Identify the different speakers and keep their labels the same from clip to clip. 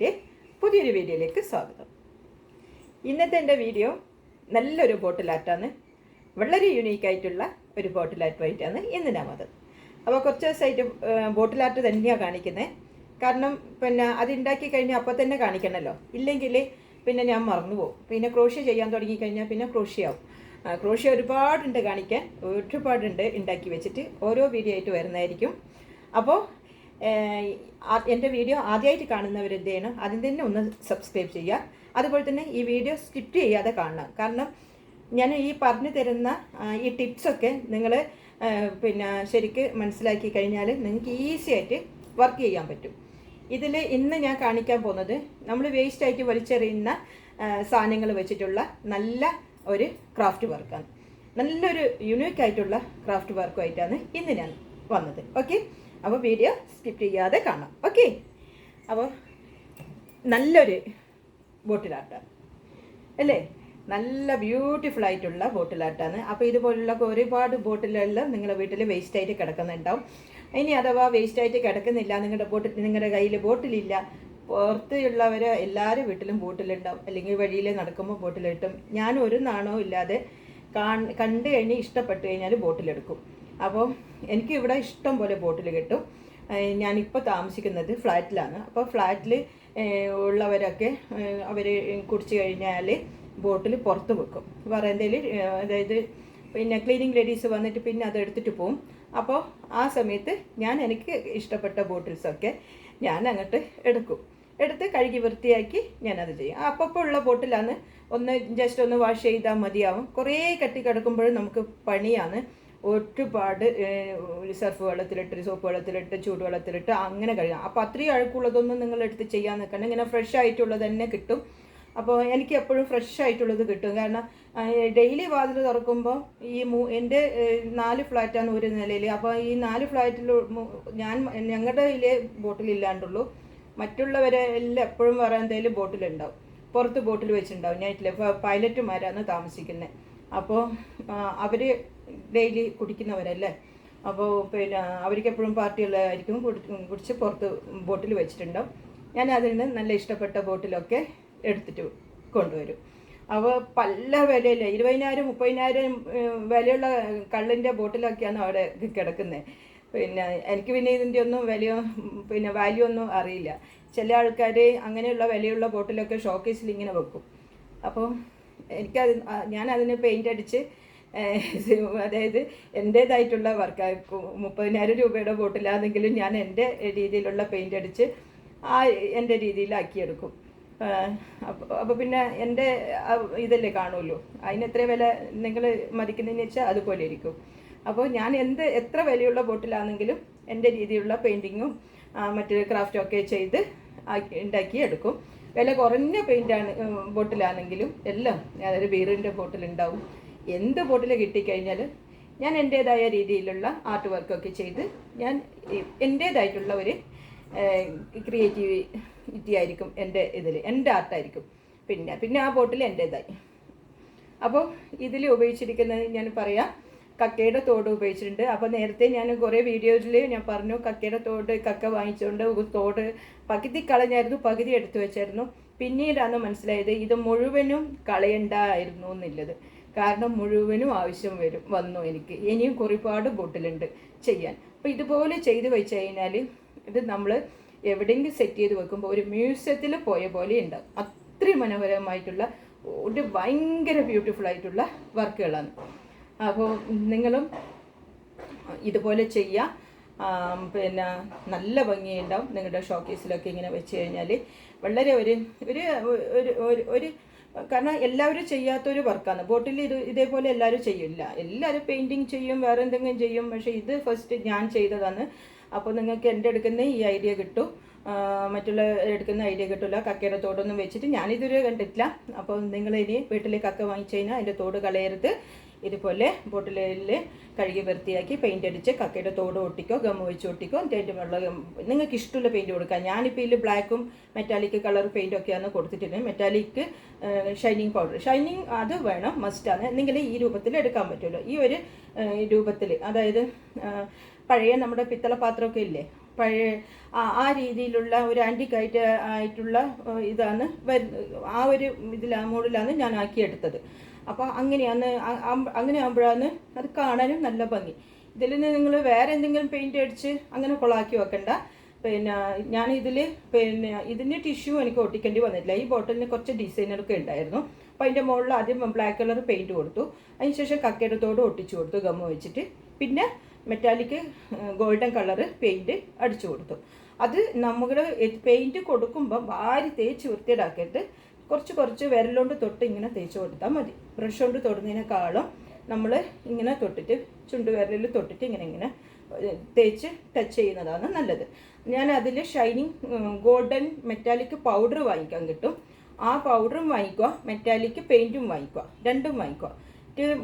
Speaker 1: വ്ളോഗിന്റെ പുതിയൊരു വീഡിയോയിലേക്ക് സ്വാഗതം. ഇന്നത്തെ എന്റെ വീഡിയോ നല്ലൊരു ബോട്ടിൽ ആർട്ടാണ് വളരെ യുണീക്ക് ആയിട്ടുള്ള ഒരു ബോട്ടിൽ ആർട്ടുമായിട്ടാണ് ഇന്ന് ഞാൻ അപ്പോൾ കുറച്ച് ദിവസമായിട്ട് ബോട്ടിൽ ആർട്ട് തന്നെയാണ് കാണിക്കുന്നത് കാരണം പിന്നെ അത് ഉണ്ടാക്കി കഴിഞ്ഞാൽ അപ്പോൾ തന്നെ കാണിക്കണമല്ലോ ഇല്ലെങ്കിൽ പിന്നെ ഞാൻ മറന്നു പോകും. പിന്നെ ക്രോഷ്യ ചെയ്യാൻ തുടങ്ങിക്കഴിഞ്ഞാൽ പിന്നെ ക്രോഷ്യയാവും ക്രോഷ്യ ഒരുപാടുണ്ട് കാണിക്കാൻ. ഒരുപാടുണ്ട് ഉണ്ടാക്കി വെച്ചിട്ട് ഓരോ വീഡിയോ ആയിട്ട് വരുന്നതായിരിക്കും. അപ്പോൾ എന്റെ വീഡിയോ ആദ്യമായിട്ട് കാണുന്നവർ എന്ത് ചെയ്യണം? അതിന് തന്നെ ഒന്ന് സബ്സ്ക്രൈബ് ചെയ്യുക. അതുപോലെ തന്നെ ഈ വീഡിയോ സ്കിപ്പ് ചെയ്യാതെ കാണണം. കാരണം ഞാൻ ഈ പറഞ്ഞു തരുന്ന ഈ ടിപ്സൊക്കെ നിങ്ങൾ പിന്നെ ശരിക്ക് മനസ്സിലാക്കി കഴിഞ്ഞാൽ നിങ്ങൾക്ക് ഈസി ആയിട്ട് വർക്ക് ചെയ്യാൻ പറ്റും. ഇതിൽ ഇന്ന് ഞാൻ കാണിക്കാൻ പോകുന്നത് നമ്മൾ വേസ്റ്റ് ആയിട്ട് വലിച്ചെറിയുന്ന സാധനങ്ങൾ വെച്ചിട്ടുള്ള നല്ല ഒരു ക്രാഫ്റ്റ് വർക്കാണ് നല്ലൊരു യുണീക്ക് ആയിട്ടുള്ള ക്രാഫ്റ്റ് വർക്കുമായിട്ടാണ് ഇന്ന് ഞാൻ വന്നത്. ഓക്കെ അപ്പോൾ വീഡിയോ സ്കിപ്പ് ചെയ്യാതെ കാണാം. ഓക്കെ അപ്പോൾ നല്ലൊരു ബോട്ടിലാട്ടാണ് അല്ലേ? നല്ല ബ്യൂട്ടിഫുൾ ആയിട്ടുള്ള ബോട്ടിലാട്ടാണ്. അപ്പോൾ ഇതുപോലുള്ള ഒരുപാട് ബോട്ടിലെല്ലാം നിങ്ങളുടെ വീട്ടിൽ വേസ്റ്റ് ആയിട്ട് കിടക്കുന്നുണ്ടാവും. ഇനി അഥവാ വേസ്റ്റ് ആയിട്ട് കിടക്കുന്നില്ല നിങ്ങളുടെ ബോട്ടിൽ നിങ്ങളുടെ കയ്യിൽ ബോട്ടിലില്ല പുറത്തുള്ളവർ എല്ലാവരും വീട്ടിലും ബോട്ടിലുണ്ടാവും അല്ലെങ്കിൽ വഴിയിൽ നടക്കുമ്പോൾ ബോട്ടിലിട്ടും. ഞാൻ ഒരു നാണവും ഇല്ലാതെ കാൺ കണ്ടു കഴിഞ്ഞ് ഇഷ്ടപ്പെട്ടു കഴിഞ്ഞാൽ ബോട്ടിലെടുക്കും. അപ്പോൾ എനിക്ക് ഇവിടെ ഇഷ്ടം പോലെ ബോട്ടിൽ കിട്ടും. ഞാനിപ്പോൾ താമസിക്കുന്നത് ഫ്ലാറ്റിലാണ്. അപ്പോൾ ഫ്ലാറ്റിൽ ഉള്ളവരൊക്കെ അവർ കുടിച്ചു കഴിഞ്ഞാൽ ബോട്ടിൽ പുറത്ത് വെക്കും. വറന്തയിൽ അതായത് പിന്നെ ക്ലീനിങ് ലേഡീസ് വന്നിട്ട് പിന്നെ അത് എടുത്തിട്ട് പോവും. അപ്പോൾ ആ സമയത്ത് ഞാൻ എനിക്ക് ഇഷ്ടപ്പെട്ട ബോട്ടിൽസൊക്കെ ഞാൻ അങ്ങോട്ട് എടുക്കും. എടുത്ത് കഴുകി വൃത്തിയാക്കി ഞാനത് ചെയ്യും. അപ്പോൾ ഉള്ള ബോട്ടിലാണ് ഒന്ന് ജസ്റ്റ് ഒന്ന് വാഷ് ചെയ്താൽ മതിയാവും. കുറേ കെട്ടി കിടക്കുമ്പോഴും നമുക്ക് പണിയാണ്. ഒരുപാട് സർഫ് വെള്ളത്തിലിട്ട് സോപ്പ് വെള്ളത്തിലിട്ട് ചൂടുവെള്ളത്തിലിട്ട് അങ്ങനെ കഴിയാം അപ്പോൾ അത്രയും അഴുക്കുള്ളതൊന്നും നിങ്ങൾ എടുത്ത് ചെയ്യാൻ നിൽക്കണം ഇങ്ങനെ ഫ്രഷ് ആയിട്ടുള്ളത് തന്നെ കിട്ടും. അപ്പോൾ എനിക്ക് എപ്പോഴും ഫ്രഷ് ആയിട്ടുള്ളത് കിട്ടും. കാരണം ഡെയിലി വാതിൽ തുറക്കുമ്പോൾ ഈ മൂ എന്റെ നാല് ഫ്ലാറ്റാണ് ഒരു നിലയിൽ അപ്പോൾ ഈ നാല് ഫ്ലാറ്റിൽ ഞാൻ ഞങ്ങളുടെ കയ്യിലേ ബോട്ടിലില്ലാണ്ടുള്ളൂ മറ്റുള്ളവരെ എല്ലാം എപ്പോഴും വേറെ എന്തെങ്കിലും ബോട്ടിലുണ്ടാവും പുറത്ത് ബോട്ടിൽ വെച്ചിട്ടുണ്ടാവും ഞാൻ ഇല്ല പൈലറ്റുമാരാണ് താമസിക്കുന്നത് അപ്പോൾ അവർ ഡെയിലി കുടിക്കുന്നവരല്ലേ? അപ്പോൾ പിന്നെ അവർക്ക് എപ്പോഴും പാർട്ടിയുള്ളതായിരിക്കും കുടി- കുടിച്ച് പുറത്ത് ബോട്ടിൽ വെച്ചിട്ടുണ്ടാവും. ഞാൻ അതിൽ നിന്ന് നല്ല ഇഷ്ടപ്പെട്ട ബോട്ടിലൊക്കെ എടുത്തിട്ട് കൊണ്ടുവരും. അപ്പോൾ പല വിലയില്ല. ഇരുപതിനായിരം മുപ്പതിനായിരം വിലയുള്ള കള്ളിന്റെ ബോട്ടിലൊക്കെയാണ് അവിടെ കിടക്കുന്നത് പിന്നെ എനിക്ക് പിന്നെ ഇതിന്റെ ഒന്നും വിലയോ പിന്നെ വാല്യൂ ഒന്നും അറിയില്ല. ചില ആൾക്കാർ അങ്ങനെയുള്ള വിലയുള്ള ബോട്ടിലൊക്കെ ഷോക്കേസിൽ ഇങ്ങനെ വെക്കും. അപ്പോൾ എനിക്കത് ഞാനതിന് പെയിന്റ് അടിച്ച് അതായത് എന്റേതായിട്ടുള്ള വർക്ക് മുപ്പതിനായിരം രൂപയുടെ ബോട്ടിലാണെങ്കിലും ഞാൻ എന്റെ രീതിയിലുള്ള പെയിന്റ് അടിച്ച് ആ എന്റെ രീതിയിലാക്കിയെടുക്കും. അപ്പോൾ പിന്നെ എന്റെ ഇതല്ലേ കാണുമല്ലോ അതിന് എത്ര വില? നിങ്ങൾ മതിക്കുന്നതെന്ന് വെച്ചാൽ അതുപോലെ ഇരിക്കും. അപ്പോൾ ഞാൻ എന്ത് എത്ര വിലയുള്ള ബോട്ടിലാണെങ്കിലും എന്റെ രീതിയിലുള്ള പെയിന്റിങ്ങും മറ്റു ക്രാഫ്റ്റും ഒക്കെ ചെയ്ത് ആക്കി ഉണ്ടാക്കി എടുക്കും. വില കുറഞ്ഞ പെയിന്റാണ് ബോട്ടിലാണെങ്കിലും എല്ലാം അതായത് ബീറിന്റെ ബോട്ടിലുണ്ടാവും. എന്ത് ബോട്ടിൽ കിട്ടിക്കഴിഞ്ഞാൽ ഞാൻ എന്റേതായ രീതിയിലുള്ള ആർട്ട് വർക്കൊക്കെ ചെയ്ത് ഞാൻ എന്റേതായിട്ടുള്ള ഒരു ക്രിയേറ്റിവിറ്റി ആയിരിക്കും എന്റെ ഇതിൽ എന്റെ ആർട്ടായിരിക്കും പിന്നെ പിന്നെ ആ ബോട്ടിൽ എന്റേതായി അപ്പോൾ ഇതിൽ ഉപയോഗിച്ചിരിക്കുന്നത് ഞാൻ പറയാം കക്കയുടെ തോട് ഉപയോഗിച്ചിട്ടുണ്ട്. അപ്പോൾ നേരത്തെ ഞാൻ കുറേ വീഡിയോയിൽ ഞാൻ പറഞ്ഞു കക്കയുടെ തോട് കക്ക വാങ്ങിച്ചുകൊണ്ട് തോട് പകുതി കളഞ്ഞായിരുന്നു പകുതി എടുത്തു വെച്ചായിരുന്നു. പിന്നീടാണ് മനസ്സിലായത് ഇത് മുഴുവനും കളയണ്ടായിരുന്നു എന്നുള്ളത്. കാരണം മുഴുവനും ആവശ്യം വരും വന്നു എനിക്ക്. ഇനിയും ഒരുപാട് ബോട്ടിലുണ്ട് ചെയ്യാൻ. അപ്പോൾ ഇതുപോലെ ചെയ്തു വെച്ച് കഴിഞ്ഞാൽ ഇത് നമ്മൾ എവിടെയെങ്കിലും സെറ്റ് ചെയ്ത് വെക്കുമ്പോൾ ഒരു മ്യൂസിയത്തിൽ പോയ പോലെ ഉണ്ടാകും അത്രയും മനോഹരമായിട്ടുള്ള ഒരു ഭയങ്കര ബ്യൂട്ടിഫുൾ ആയിട്ടുള്ള വർക്കുകളാണ്. അപ്പോൾ നിങ്ങളും ഇതുപോലെ ചെയ്യുക പിന്നെ നല്ല ഭംഗിയുണ്ടാവും നിങ്ങളുടെ ഷോക്കേസിലൊക്കെ ഇങ്ങനെ വെച്ച് കഴിഞ്ഞാൽ വളരെ ഒരു ഒരു ഒരു ഒരു കാരണം എല്ലാവരും ചെയ്യാത്തൊരു വർക്കാണ്. ബോട്ടിൽ ഇത് ഇതേപോലെ എല്ലാവരും ചെയ്യില്ല. എല്ലാവരും പെയിന്റിങ് ചെയ്യും വേറെ എന്തെങ്കിലും ചെയ്യും. പക്ഷേ ഇത് ഫസ്റ്റ് ഞാൻ ചെയ്തതാണ്. അപ്പോൾ നിങ്ങൾക്ക് എന്റെ എടുക്കുന്ന ഈ ഐഡിയ കിട്ടും. മറ്റുള്ള എടുക്കുന്ന ഐഡിയ കിട്ടില്ല കക്കയുടെ തോടൊന്നും വെച്ചിട്ട് ഞാനിതുവരെ കണ്ടിട്ടില്ല. അപ്പോൾ നിങ്ങൾ ഇനി വീട്ടിൽ കക്ക വാങ്ങിച്ചു കഴിഞ്ഞാൽ അതിന്റെ തോട് കളയരുത്. ഇതുപോലെ ബോട്ടിലിൽ കഴുകി വൃത്തിയാക്കി പെയിന്റ് അടിച്ച് കക്കയുടെ തോട് ഒട്ടിക്കോ ഗം വെച്ച് ഒട്ടിക്കോ എന്നിട്ട് വെള്ളം നിങ്ങൾക്ക് ഇഷ്ടമുള്ള പെയിന്റ് കൊടുക്കാം. ഞാനിപ്പോൾ ഇതിൽ ബ്ലാക്കും മെറ്റാലിക് കളർ പെയിന്റൊക്കെയാണ് കൊടുത്തിട്ടുള്ളത്. മെറ്റാലിക് ഷൈനിങ് പൗഡർ ഷൈനിങ് അത് വേണം മസ്റ്റാണ് എന്തെങ്കിലും ഈ രൂപത്തിൽ എടുക്കാൻ പറ്റുമല്ലോ. ഈ ഒരു രൂപത്തിൽ അതായത് പഴയ നമ്മുടെ പിത്തള പാത്രമൊക്കെ ഇല്ലേ? പഴയ ആ- രീതിയിലുള്ള ഒരു ആന്റി ആയിട്ട് ആയിട്ടുള്ള ഇതാണ് ആ ഒരു ഇതിലാ മോഡിലാണ് ഞാൻ ആക്കിയെടുത്തത്. അപ്പോൾ അങ്ങനെയാണ് അങ്ങനെ ആകുമ്പോഴാണ് അത് കാണാനും നല്ല ഭംഗി. ഇതിൽ നിങ്ങൾ വേറെ എന്തെങ്കിലും പെയിന്റ് അടിച്ച് അങ്ങനെ കൊളാക്കി വെക്കണ്ട. പിന്നെ ഞാൻ ഇതിൽ പിന്നെ ഇതിന് ടിഷ്യൂ എനിക്ക് ഒട്ടിക്കേണ്ടി വന്നിട്ടില്ല. ഈ ബോട്ടിലിന് കുറച്ച് ഡിസൈനൊക്കെ ഉണ്ടായിരുന്നു. അപ്പോൾ അതിന്റെ മുകളിൽ ആദ്യം ബ്ലാക്ക് കളർ പെയിന്റ് കൊടുത്തു. അതിനുശേഷം കക്കയിടത്തോട് ഒട്ടിച്ചു കൊടുത്തു ഗമ്മ വെച്ചിട്ട്. പിന്നെ മെറ്റാലിക് ഗോൾഡൻ കളർ പെയിന്റ് അടിച്ചു കൊടുത്തു. അത് നമ്മൾ പെയിന്റ് കൊടുക്കുമ്പോൾ വാരി തേച്ച് വൃത്തിയിടാക്കിയിട്ട് കുറച്ച് കുറച്ച് വിരലുകൊണ്ട് തൊട്ട് ഇങ്ങനെ തേച്ച് കൊടുത്താൽ മതി. ബ്രഷ് കൊണ്ട് തൊടുന്നതിനേക്കാളും നമ്മൾ ഇങ്ങനെ തൊട്ടിട്ട് ചുണ്ട് വിരലിൽ തൊട്ടിട്ട് ഇങ്ങനെ ഇങ്ങനെ തേച്ച് ടച്ച് ചെയ്യുന്നതാണ് നല്ലത്. ഞാൻ അതിൽ ഷൈനിങ് ഗോൾഡൻ മെറ്റാലിക് പൗഡർ വാങ്ങിക്കാൻ കിട്ടും. ആ പൗഡറും വാങ്ങിക്കുക മെറ്റാലിക് പെയിന്റും വാങ്ങിക്കുക രണ്ടും വാങ്ങിക്കുക.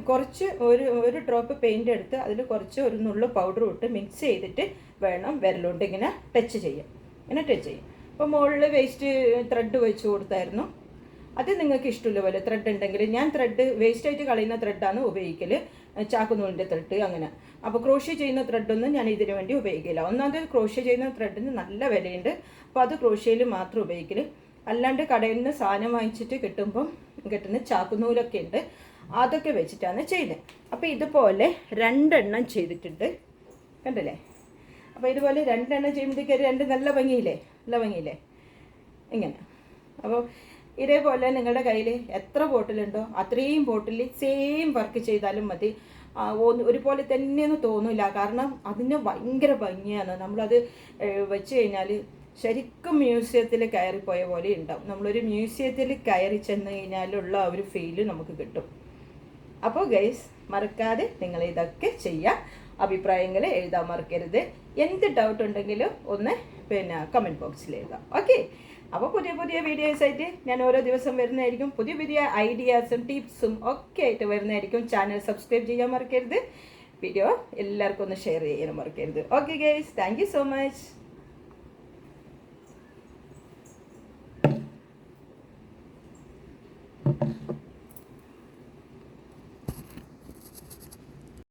Speaker 1: കുറച്ച് ഒരു ഒരു ഡ്രോപ്പ് പെയിന്റ് എടുത്ത് അതിൽ കുറച്ച് ഒരു നുള്ളു പൗഡർ ഇട്ട് മിക്സ് ചെയ്തിട്ട് വേണം വിരലുകൊണ്ട് ഇങ്ങനെ ടച്ച് ചെയ്യാം ഇങ്ങനെ ടച്ച് ചെയ്യും അപ്പോൾ മുകളിൽ വേസ്റ്റ് ത്രെഡ് വെച്ച് കൊടുത്തായിരുന്നു. അത് നിങ്ങൾക്ക് ഇഷ്ടമുള്ള പോലെ ത്രെഡ് ഉണ്ടെങ്കിൽ ഞാൻ ത്രെഡ് വേസ്റ്റ് ആയിട്ട് കളയുന്ന ത്രെഡാണ് ഉപയോഗിക്കൽ ചാക്കുനൂലിന്റെ ത്രെഡ് അങ്ങനെ. അപ്പോൾ ക്രോഷ്യ ചെയ്യുന്ന ത്രെഡൊന്നും ഞാൻ ഇതിനു വേണ്ടി ഉപയോഗിക്കില്ല. ഒന്നാമത് ക്രോഷ്യ ചെയ്യുന്ന ത്രെഡിന് നല്ല വിലയുണ്ട്. അപ്പോൾ അത് ക്രോഷ്യയിൽ മാത്രം ഉപയോഗിക്കൽ അല്ലാണ്ട് കടയിൽ നിന്ന് സാധനം വാങ്ങിച്ചിട്ട് കിട്ടുമ്പം കിട്ടുന്ന ചാക്കുനൂലൊക്കെ ഉണ്ട്. അതൊക്കെ വെച്ചിട്ടാണ് ചെയ്തത് അപ്പോൾ ഇതുപോലെ രണ്ടെണ്ണം ചെയ്തിട്ടുണ്ട്. കണ്ടല്ലേ? അപ്പോൾ ഇതുപോലെ രണ്ടെണ്ണം ചെയ്യുമ്പോഴത്തേക്ക് രണ്ട് നല്ല ഭംഗിയില്ലേ? നല്ല ഭംഗിയില്ലേ? ഇങ്ങനെ. അപ്പോൾ ഇതേപോലെ നിങ്ങളുടെ കയ്യിൽ എത്ര ബോട്ടിലുണ്ടോ അത്രയും ബോട്ടിൽ സെയിം വർക്ക് ചെയ്താലും മതി. ഒരുപോലെ തന്നെയെന്ന് തോന്നില്ല കാരണം അതിന് ഭയങ്കര ഭംഗിയാണ്. നമ്മളത് വെച്ച് കഴിഞ്ഞാൽ ശരിക്കും മ്യൂസിയത്തിൽ കയറിപ്പോയ പോലെ ഉണ്ടാവും. നമ്മളൊരു മ്യൂസിയത്തിൽ കയറി ചെന്ന് കഴിഞ്ഞാലുള്ള ഒരു ഫീൽ നമുക്ക് കിട്ടും. അപ്പോൾ ഗൈസ് മറക്കാതെ നിങ്ങൾ ഇതൊക്കെ ചെയ്യാം. അഭിപ്രായങ്ങൾ എഴുതാൻ മറക്കരുത്. എന്ത് ഡൗട്ട് ഉണ്ടെങ്കിലും ഒന്ന് പിന്നെ കമന്റ് ബോക്സിൽ എഴുതാം. ഓക്കെ അപ്പോൾ പുതിയ പുതിയ വീഡിയോസ് ആയിട്ട് ഞാൻ ഓരോ ദിവസം വരുന്നതായിരിക്കും. പുതിയ പുതിയ ഐഡിയാസും ടിപ്സും ഒക്കെ ആയിട്ട് വരുന്നതായിരിക്കും. ചാനൽ സബ്സ്ക്രൈബ് ചെയ്യാൻ മറക്കരുത്. വീഡിയോ എല്ലാവർക്കും ഒന്ന് ഷെയർ ചെയ്യാൻ മറക്കരുത്. Okay guys thank so much